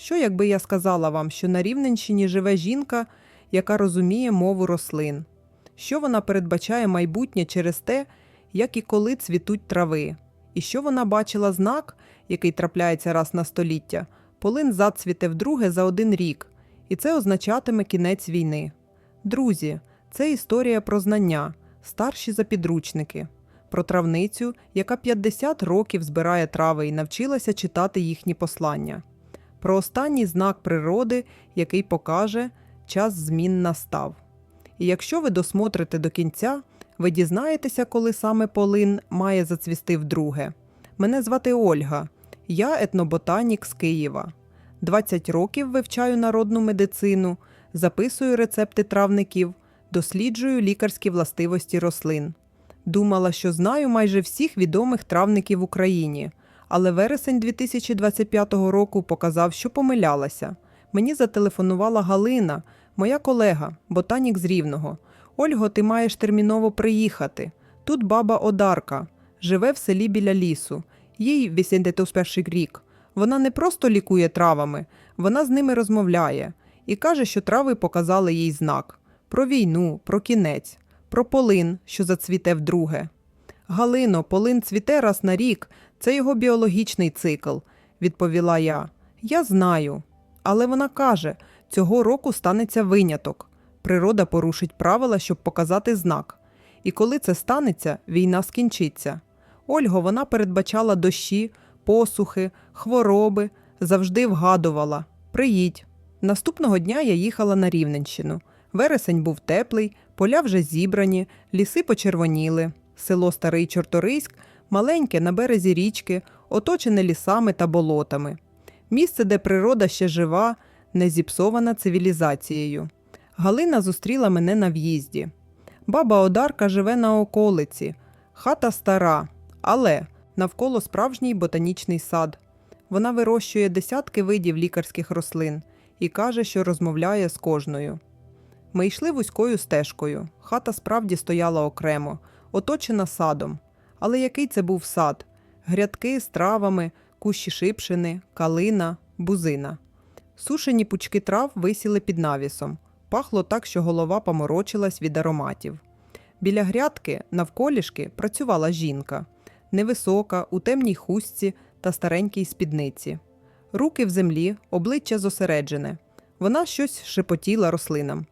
Що якби я сказала вам, що на Рівненщині живе жінка, яка розуміє мову рослин? Що вона передбачає майбутнє через те, як і коли цвітуть трави? І що вона бачила знак, який трапляється раз на століття, полин зацвіте вдруге за один рік, і це означатиме кінець війни. Друзі, це історія про знання, старші за підручники, про травницю, яка 50 років збирає трави і навчилася читати їхні послання, про останній знак природи, який покаже, час змін настав. І якщо ви досмотрите до кінця, ви дізнаєтеся, коли саме полин має зацвісти вдруге. Мене звати Ольга, я етноботанік з Києва. 20 років вивчаю народну медицину, записую рецепти травників, досліджую лікарські властивості рослин. Думала, що знаю майже всіх відомих травників в Україні, але вересень 2025 року показав, що помилялася. Мені зателефонувала Галина, моя колега, ботанік з Рівного. Ольго, ти маєш терміново приїхати. Тут баба Одарка, живе в селі біля лісу. Їй 81 рік. Вона не просто лікує травами, вона з ними розмовляє і каже, що трави показали їй знак про війну, про кінець, про полин, що зацвіте вдруге. Галино, полин цвіте раз на рік, це його біологічний цикл, відповіла я. Я знаю. Але вона каже, цього року станеться виняток. Природа порушить правила, щоб показати знак. І коли це станеться, війна скінчиться. Ольго, вона передбачала дощі, посухи, хвороби, завжди вгадувала Приїдь. Наступного дня я їхала на Рівненщину. Вересень був теплий, поля вже зібрані, ліси почервоніли. Село Старий Чорториськ, маленьке на березі річки, оточене лісами та болотами. Місце, де природа ще жива, не зіпсована цивілізацією. Галина зустріла мене на в'їзді. Баба Одарка живе на околиці, хата стара, але навколо справжній ботанічний сад. Вона вирощує десятки видів лікарських рослин і каже, що розмовляє з кожною. Ми йшли вузькою стежкою. Хата справді стояла окремо, оточена садом. Але який це був сад? Грядки з травами, кущі шипшини, калина, бузина. Сушені пучки трав висіли під навісом. Пахло так, що голова поморочилась від ароматів. Біля грядки, навколішки, працювала жінка. Невисока, у темній хустці та старенькій спідниці. Руки в землі, обличчя зосереджене. Вона щось шепотіла рослинам.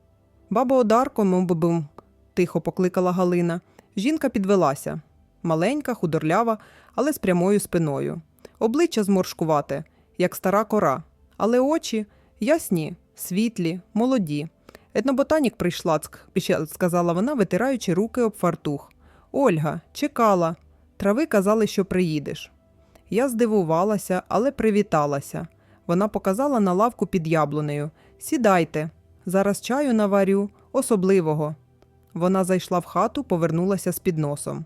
Бабо Одарко, мовбим, тихо покликала Галина. Жінка підвелася. Маленька, худорлява, але з прямою спиною. Обличчя зморшкувате, як стара кора, але очі ясні, світлі, молоді. Етноботанік прийшла, сказала вона, витираючи руки об фартух. Ольга, чекала. Трави казали, що приїдеш. Я здивувалася, але привіталася. Вона показала на лавку під яблунею. Сідайте, зараз чаю наварю, особливого. Вона зайшла в хату, повернулася з підносом.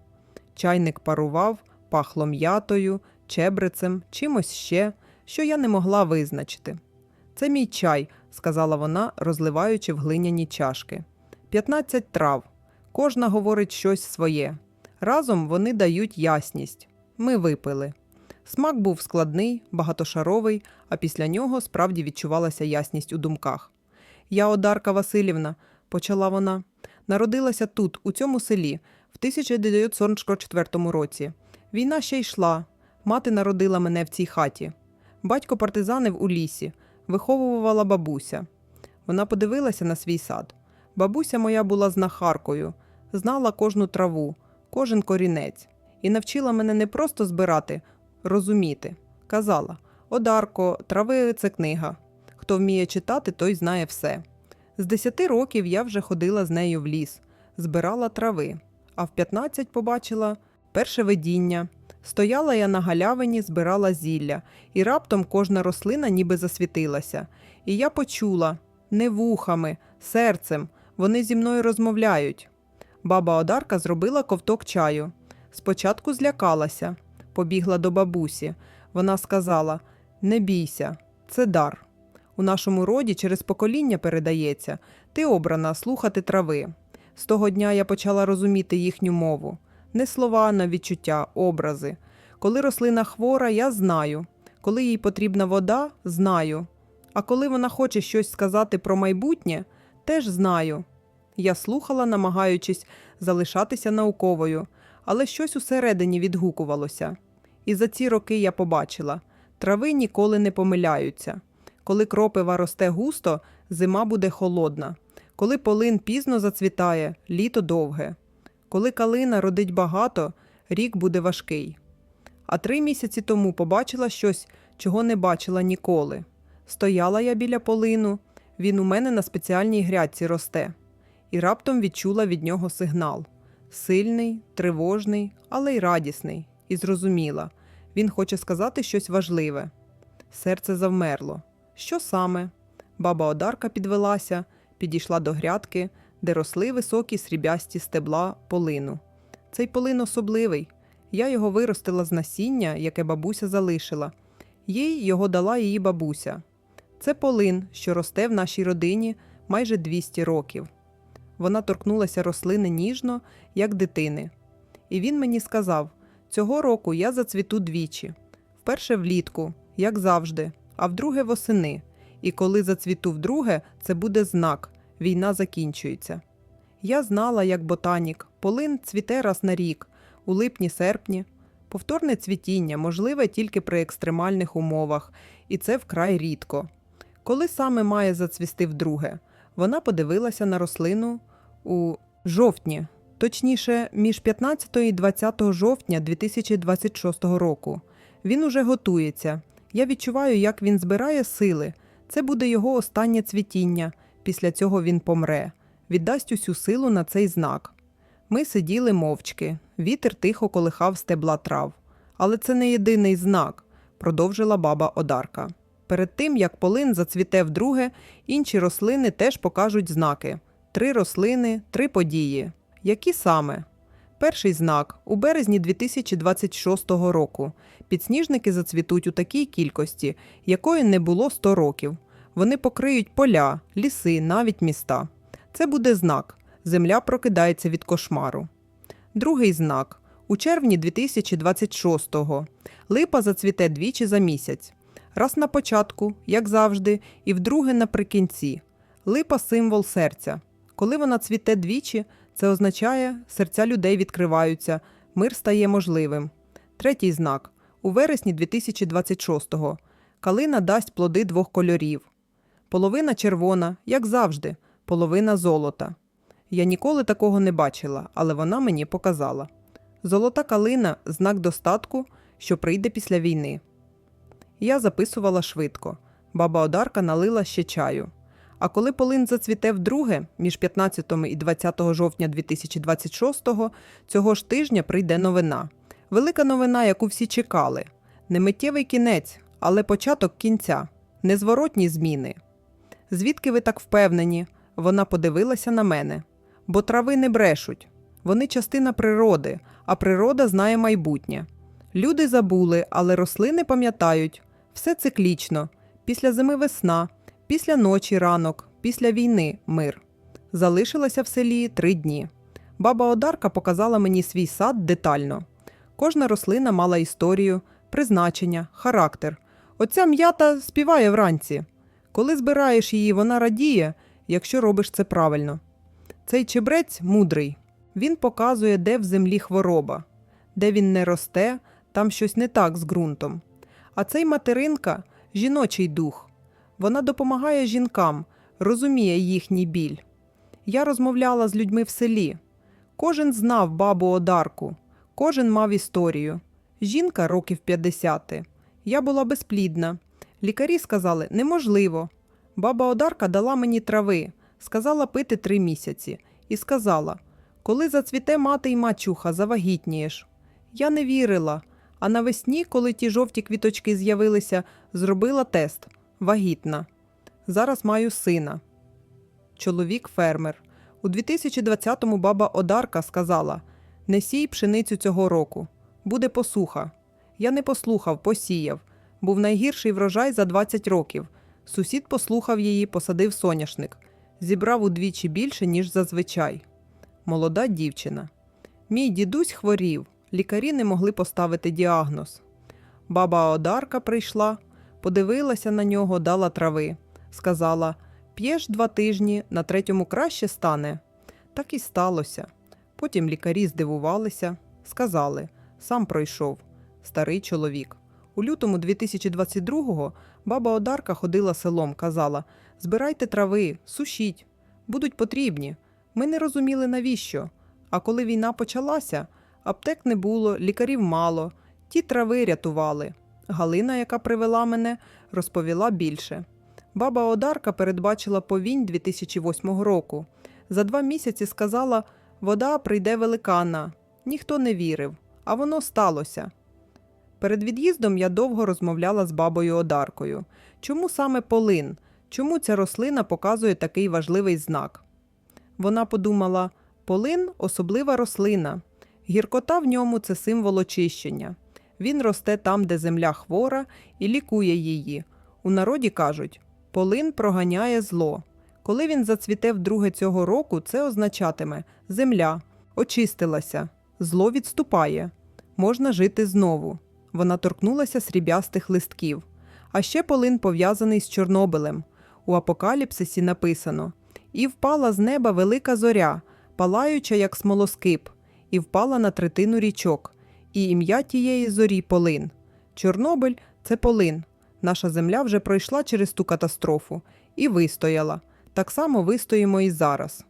Чайник парував, пахло м'ятою, чебрецем, чимось ще, що я не могла визначити. Це мій чай, сказала вона, розливаючи в глиняні чашки. П'ятнадцять трав. Кожна говорить щось своє. Разом вони дають ясність. Ми випили. Смак був складний, багатошаровий, а після нього справді відчувалася ясність у думках. Я Одарка Васильівна, почала вона, народилася тут, у цьому селі, 1944 році. Війна ще йшла. Мати народила мене в цій хаті. Батько партизанив у лісі, виховувала бабуся. Вона подивилася на свій сад. Бабуся моя була знахаркою, знала кожну траву, кожен корінець, і навчила мене не просто збирати, розуміти. Казала: Одарко, трави це книга. Хто вміє читати, той знає все. З десяти років я вже ходила з нею в ліс, збирала трави, а в 15 побачила перше видіння. Стояла я на галявині, збирала зілля, і раптом кожна рослина ніби засвітилася. І я почула не вухами, серцем, вони зі мною розмовляють. Баба Одарка зробила ковток чаю. Спочатку злякалася, побігла до бабусі. Вона сказала: Не бійся, це дар. У нашому роді через покоління передається, ти обрана слухати трави. З того дня я почала розуміти їхню мову. Не слова на відчуття, образи. Коли рослина хвора, я знаю. Коли їй потрібна вода, знаю. А коли вона хоче щось сказати про майбутнє, теж знаю. Я слухала, намагаючись залишатися науковою, але щось усередині відгукувалося. І за ці роки я побачила трави ніколи не помиляються. Коли кропива росте густо, зима буде холодна. Коли полин пізно зацвітає, літо довге. Коли калина родить багато, рік буде важкий. А три місяці тому побачила щось, чого не бачила ніколи. Стояла я біля полину, він у мене на спеціальній грядці росте, і раптом відчула від нього сигнал сильний, тривожний, але й радісний, і зрозуміла він хоче сказати щось важливе. Серце завмерло. Що саме? Баба Одарка підвелася, підійшла до грядки, де росли високі сріблясті стебла полину. Цей полин особливий. Я його виростила з насіння, яке бабуся залишила. Їй його дала її бабуся. Це полин, що росте в нашій родині майже 200 років. Вона торкнулася рослини ніжно, як дитини. І він мені сказав: цього року я зацвіту двічі: вперше влітку, як завжди, а вдруге восени. І коли зацвіту вдруге, це буде знак війна закінчується. Я знала, як ботанік, полин цвіте раз на рік, у липні-серпні. Повторне цвітіння можливе тільки при екстремальних умовах, і це вкрай рідко. Коли саме має зацвісти вдруге? Вона подивилася на рослину у жовтні, точніше, між 15 і 20 жовтня 2026 року. Він уже готується. Я відчуваю, як він збирає сили. Це буде його останнє цвітіння. Після цього він помре, віддасть усю силу на цей знак. Ми сиділи мовчки, вітер тихо колихав стебла трав. Але це не єдиний знак, продовжила баба Одарка. Перед тим, як полин зацвіте вдруге, інші рослини теж покажуть знаки: три рослини, три події. Які саме? Перший знак у березні 2026 року. Підсніжники зацвітуть у такій кількості, якої не було 100 років. Вони покриють поля, ліси, навіть міста. Це буде знак. Земля прокидається від кошмару. Другий знак у червні 2026-го. Липа зацвіте двічі за місяць. Раз на початку, як завжди, і вдруге наприкінці. Липа символ серця. Коли вона цвіте двічі, це означає, серця людей відкриваються, мир стає можливим. Третій знак у вересні 2026-го. Калина дасть плоди двох кольорів. Половина червона, як завжди, половина золота. Я ніколи такого не бачила, але вона мені показала. Золота калина знак достатку, що прийде після війни. Я записувала швидко. Баба Одарка налила ще чаю. А коли полин зацвіте вдруге, між 15 і 20 жовтня 2026-го, цього ж тижня прийде новина. Велика новина, яку всі чекали. Не миттєвий кінець, але початок кінця, незворотні зміни. Звідки ви так впевнені? Вона подивилася на мене. Бо трави не брешуть. Вони частина природи, а природа знає майбутнє. Люди забули, але рослини пам'ятають все циклічно. Після зими весна, після ночі ранок, після війни мир. Залишилася в селі три дні. Баба Одарка показала мені свій сад детально. Кожна рослина мала історію, призначення, характер. Оця м'ята співає вранці. Коли збираєш її, вона радіє, якщо робиш це правильно. Цей чебрець мудрий. Він показує, де в землі хвороба, де він не росте, там щось не так з ґрунтом. А цей материнка жіночий дух. Вона допомагає жінкам, розуміє їхній біль. Я розмовляла з людьми в селі. Кожен знав бабу Одарку, кожен мав історію. Жінка років 50. Я була безплідна. Лікарі сказали, неможливо. Баба Одарка дала мені трави, сказала пити три місяці, і сказала: коли зацвіте мати й мачуха, завагітнієш. Я не вірила. А навесні, коли ті жовті квіточки з'явилися, зробила тест вагітна. Зараз маю сина. Чоловік фермер. У 2020-му баба Одарка сказала: Не сій пшеницю цього року. Буде посуха. Я не послухав, посіяв. Був найгірший врожай за 20 років. Сусід послухав її, посадив соняшник. Зібрав удвічі більше, ніж зазвичай. Молода дівчина. Мій дідусь хворів. Лікарі не могли поставити діагноз. Баба Одарка прийшла, подивилася на нього, дала трави. сказала: П'єш два тижні, на третьому краще стане. Так і сталося. Потім лікарі здивувалися, сказали: сам пройшов старий чоловік. У лютому 2022-го баба Одарка ходила селом, казала: Збирайте трави, сушіть, будуть потрібні. Ми не розуміли навіщо. А коли війна почалася, аптек не було, лікарів мало, ті трави рятували. Галина, яка привела мене, розповіла більше. Баба Одарка передбачила повінь 2008 року. За два місяці сказала, вода прийде великана. Ніхто не вірив, а воно сталося. Перед від'їздом я довго розмовляла з бабою Одаркою. Чому саме полин? Чому ця рослина показує такий важливий знак? Вона подумала: полин особлива рослина. Гіркота в ньому це символ очищення. Він росте там, де земля хвора, і лікує її. У народі кажуть: полин проганяє зло. Коли він зацвіте вдруге цього року, це означатиме земля очистилася, зло відступає, можна жити знову. Вона торкнулася сріблястих листків. А ще полин пов'язаний з Чорнобилем. У апокаліпсисі написано: І впала з неба велика зоря, палаюча, як смолоскип, і впала на третину річок, і ім'я тієї зорі полин. Чорнобиль це полин. Наша земля вже пройшла через ту катастрофу і вистояла. Так само вистоїмо і зараз.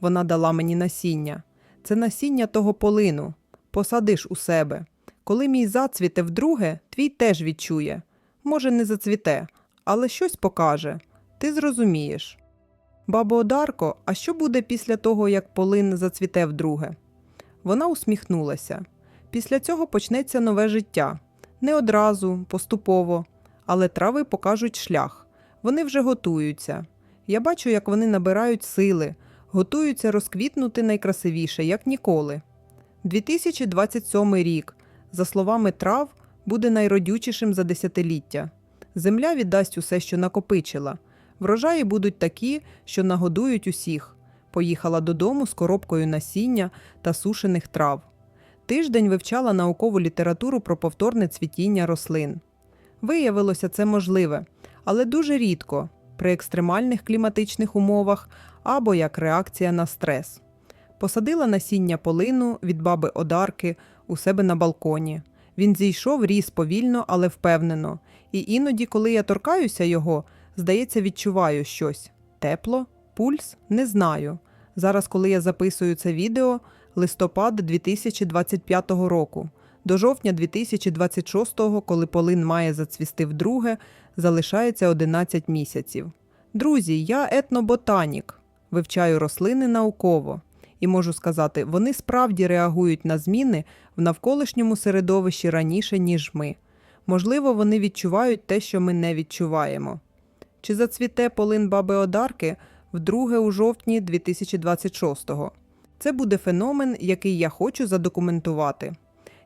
Вона дала мені насіння. Це насіння того полину. Посадиш у себе. Коли мій зацвіте вдруге, твій теж відчує. Може, не зацвіте, але щось покаже. Ти зрозумієш. Бабо Одарко, а що буде після того, як полин зацвіте вдруге? Вона усміхнулася. Після цього почнеться нове життя. Не одразу, поступово, але трави покажуть шлях. Вони вже готуються. Я бачу, як вони набирають сили, готуються розквітнути найкрасивіше, як ніколи. 2027 рік, за словами трав, буде найродючішим за десятиліття. Земля віддасть усе, що накопичила. Врожаї будуть такі, що нагодують усіх. Поїхала додому з коробкою насіння та сушених трав. Тиждень вивчала наукову літературу про повторне цвітіння рослин. Виявилося це можливе, але дуже рідко при екстремальних кліматичних умовах або як реакція на стрес. Посадила насіння полину від баби Одарки у себе на балконі. Він зійшов, ріс повільно, але впевнено. І іноді, коли я торкаюся його, здається, відчуваю щось. Тепло, пульс не знаю. Зараз, коли я записую це відео, листопад 2025 року. До жовтня 2026, коли полин має зацвісти вдруге, залишається 11 місяців. Друзі, я етноботанік, вивчаю рослини науково. І можу сказати, вони справді реагують на зміни в навколишньому середовищі раніше, ніж ми. Можливо, вони відчувають те, що ми не відчуваємо. Чи зацвіте полин баби Одарки вдруге у жовтні 2026-го? Це буде феномен, який я хочу задокументувати.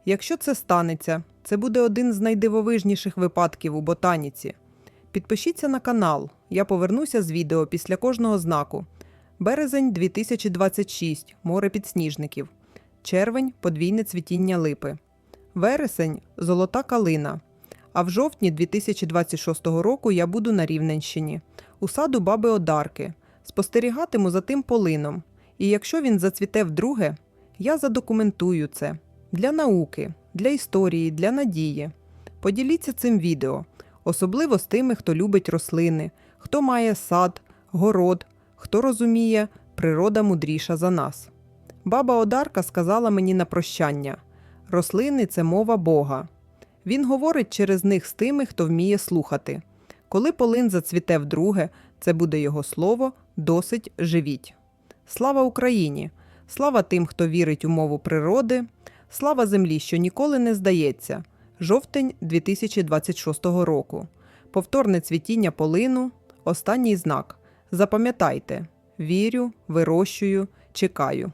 Якщо це станеться, це буде один з найдивовижніших випадків у ботаніці. Підпишіться на канал, я повернуся з відео після кожного знаку. Березень 2026 море підсніжників. Червень подвійне цвітіння липи. Вересень золота калина. А в жовтні 2026 року я буду на Рівненщині, у саду баби Одарки. Спостерігатиму за тим полином. І якщо він зацвіте вдруге, я задокументую це для науки, для історії, для надії. Поділіться цим відео, особливо з тими, хто любить рослини, хто має сад, город, хто розуміє, природа мудріша за нас. Баба Одарка сказала мені на прощання: рослини це мова Бога. Він говорить через них з тими, хто вміє слухати. Коли полин зацвіте вдруге, це буде його слово, досить живіть. Слава Україні! Слава тим, хто вірить у мову природи, слава землі, що ніколи не здається. Жовтень 2026 року. Повторне цвітіння полину. Останній знак. Запам'ятайте: вірю, вирощую, чекаю.